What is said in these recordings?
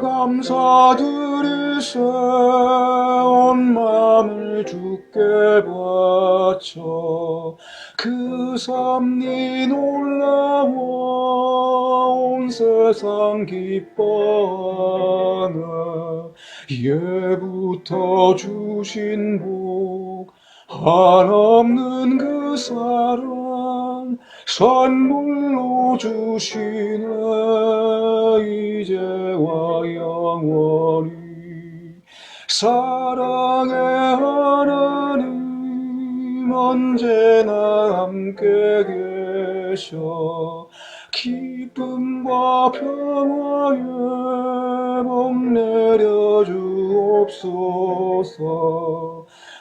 감사드리세 온 마음을 주께 바쳐 그 섭리 놀라워 온 세상 기뻐하나 예부터 주신 복 한없는 그 사랑 선물로 주시네 이제와 영원히 사랑의 하나님 언제나 함께 계셔. 기쁨과 평화에 복 내려 주옵소서.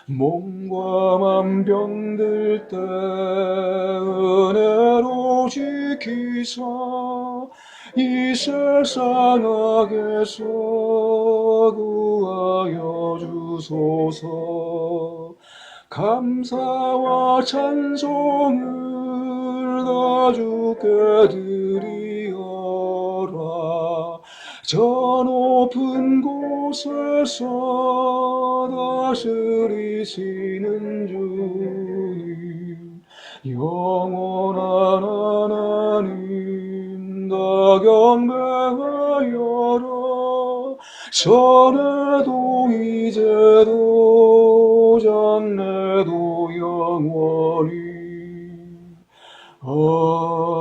몸과 맘 병들 때 은혜로 지키사 이 세상 악에서 구하여 주소서. 감사와 찬송을 다 주께 드리어라. 저 높은 곳에서 다스리시는 주님 영원한 하나님 다 경배하여라 전에도 이제도 전에도 영원히. 아멘